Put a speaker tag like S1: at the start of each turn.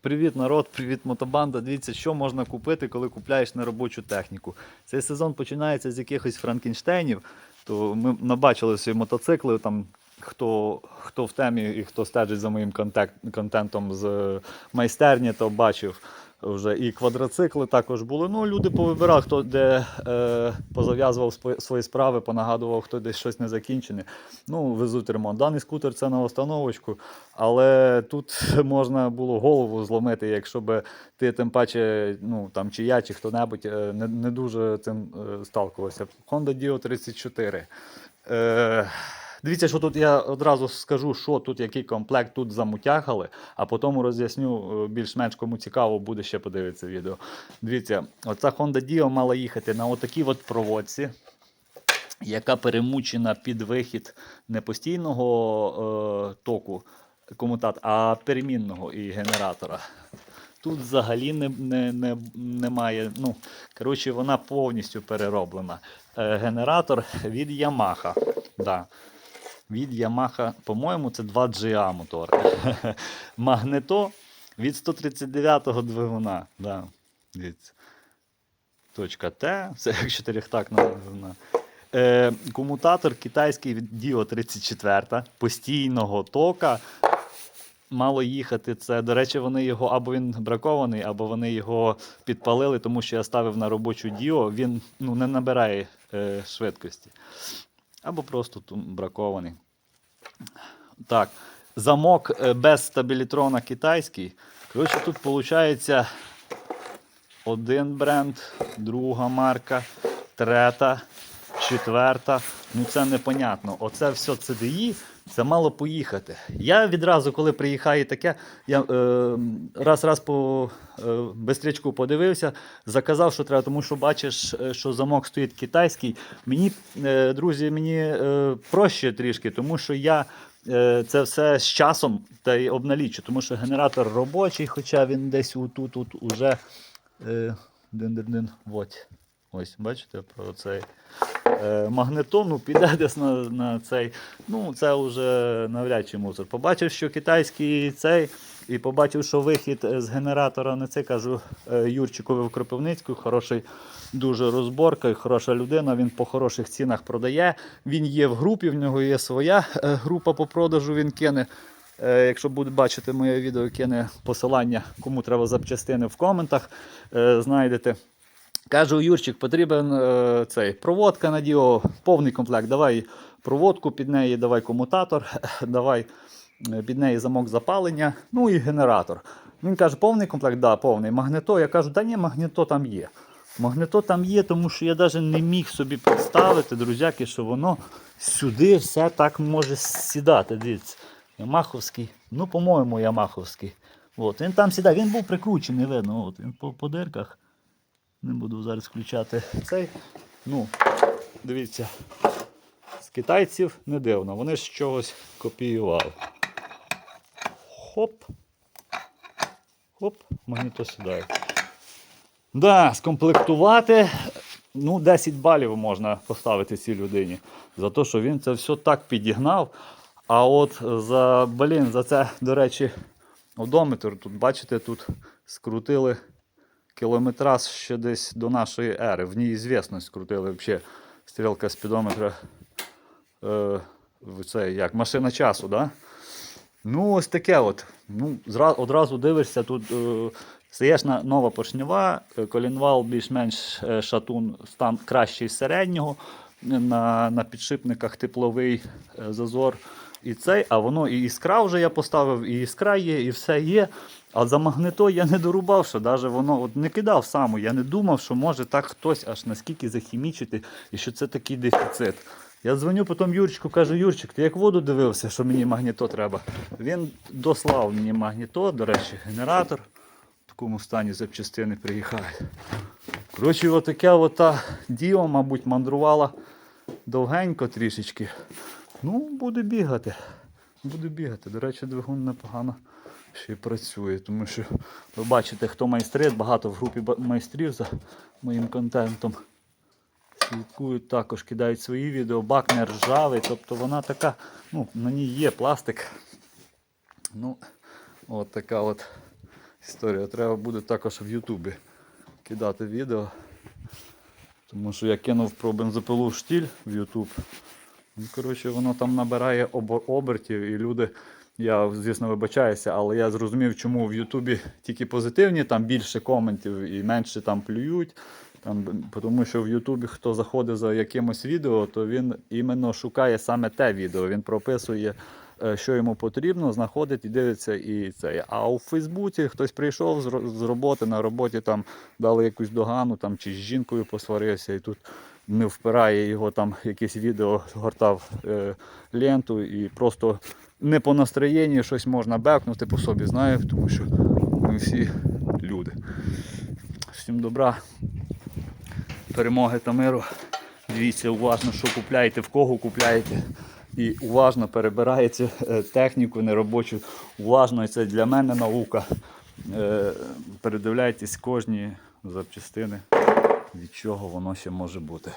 S1: Привіт, народ, привіт, мотобанда. Дивіться, що можна купити, коли купляєш неробочу техніку. Цей сезон починається з якихось Франкенштейнів. То ми набачили свої мотоцикли. Там хто, хто в темі і хто стежить за моїм контент, контентом з е, майстерні, то бачив вже і квадроцикли також були. Ну, люди повибирали, хто де е, позав'язував свої справи, понагадував, хто десь щось не закінчене. Ну, везуть ремонт. Даний скутер це на установочку, але тут можна було голову зломити, якщо би ти тим паче, ну там чи я, чи хто-небудь е, не, не дуже цим е, сталкувався. Honda Dio 34. Е, Дивіться, що тут я одразу скажу, що тут який комплект тут замутягали, а потім роз'ясню е, більш-менш кому цікаво буде ще подивитися відео. Дивіться, оця Honda Dio мала їхати на отакій от проводці, яка перемучена під вихід не постійного е, току комутат, а перемінного і генератора. Тут взагалі не, не, не, немає. Ну, коротше, вона повністю перероблена. Е, генератор від Yamaha. Да. Від Yamaha, по-моєму, це 2 GA мотор. Магнето від 139-го двигуна. Да. Точка Т, це як чотирьохтакна двигуна. Е, комутатор китайський від Dio 34 постійного тока. Мало їхати. Це, до речі, вони його або він бракований, або вони його підпалили, тому що я ставив на робочу Діо, він ну, не набирає е, швидкості. Або просто бракований. Так, замок е, без стабілітрона китайський. Коротше, тут виходить один бренд, друга марка, третя, четверта. Ну це непонятно. Оце все CDI, це мало поїхати. Я відразу, коли приїхає таке, я е, раз-раз по е, бистрічку подивився, заказав, що треба, тому що бачиш, е, що замок стоїть китайський. Мені, е, друзі, мені е, проще трішки, тому що я. е, Це все з часом та й обналічу, тому що генератор робочий, хоча він десь отут тут уже е, дин-дин-дин. Ось, бачите, про цей е, магнетон, ну, піде десь на, на цей. Ну, це вже навряд чи мусор. Побачив, що китайський цей, і побачив, що вихід е, з генератора не це, кажу е, Юрчикові в Кропивницьку, хороший дуже розборка, і хороша людина, він по хороших цінах продає. Він є в групі, в нього є своя група по продажу, він кине. Якщо буде бачити моє відео, кине посилання, кому треба запчастини в коментах, знайдете. Кажу, Юрчик, потрібен е, цей проводка на діо, повний комплект. Давай проводку під неї, давай комутатор, давай е, під неї замок запалення, ну і генератор. Він каже, повний комплект, да, повний. Магнето. Я кажу, та ні, магнето там є. Магнето там є, тому що я навіть не міг собі представити, друзяки, що воно сюди все так може сідати. Дивіться, Ямаховський, ну, по-моєму, Ямаховський. От, він там сідає, він був прикручений, видно, от, він по, по дирках. Не буду зараз включати цей. Ну, дивіться, з китайців не дивно, вони ж чогось копіювали. Хоп. Хоп, магніто сідає. Да, скомплектувати. Ну, 10 балів можна поставити цій людині. За те, що він це все так підігнав. А от за, блін, за це, до речі, одометр. Тут, бачите, тут скрутили кілометраж ще десь до нашої ери. В неізвісність скрутили взагалі стрілка спідометра. Е, це як машина часу, да? Ну, ось таке от. Ну, одразу дивишся, тут е, стаєш на нова поршнева, е, колінвал більш-менш е, шатун стан кращий середнього. На, на підшипниках тепловий е, зазор і цей, а воно і іскра вже я поставив, і іскра є, і все є. А за магнето я не дорубав, що навіть воно от не кидав саме. Я не думав, що може так хтось аж наскільки захімічити, і що це такий дефіцит. Я дзвоню потім Юрчику, кажу, Юрчик, ти як воду дивився, що мені магніто треба. Він дослав мені магніто, до речі, генератор. В такому стані запчастини приїхають. Коротше, отаке ота діо, мабуть, мандрувала довгенько трішечки. Ну, буде бігати. Буде бігати. До речі, двигун непогано ще й працює. Тому що ви бачите, хто майстрить, багато в групі майстрів за моїм контентом. Слідкують також, кидають свої відео, бак не ржавий, тобто вона така, ну, на ній є пластик. Ну, от така от історія. Треба буде також в Ютубі кидати відео. Тому що я кинув про бензопилу штіль в Ютуб. Ну, коротше, воно там набирає обертів, і люди, я, звісно, вибачаюся, але я зрозумів, чому в Ютубі тільки позитивні, там більше коментів і менше там плюють. Там, тому що в Ютубі хто заходить за якимось відео, то він іменно шукає саме те відео. Він прописує, е, що йому потрібно, знаходить і дивиться і це. А у Фейсбуці хтось прийшов з, роботи, на роботі там дали якусь догану там, чи з жінкою посварився, і тут не впирає його там якесь відео, гортав е, ленту і просто не по настроєнні щось можна бекнути по собі, знаю, тому що ми всі люди. Всім добра, перемоги та миру. Дивіться уважно, що купляєте, в кого купляєте. І уважно перебираєте е, техніку неробочу. Уважно, це для мене наука. Е, Передивляйтесь кожні запчастини, від чого воно ще може бути.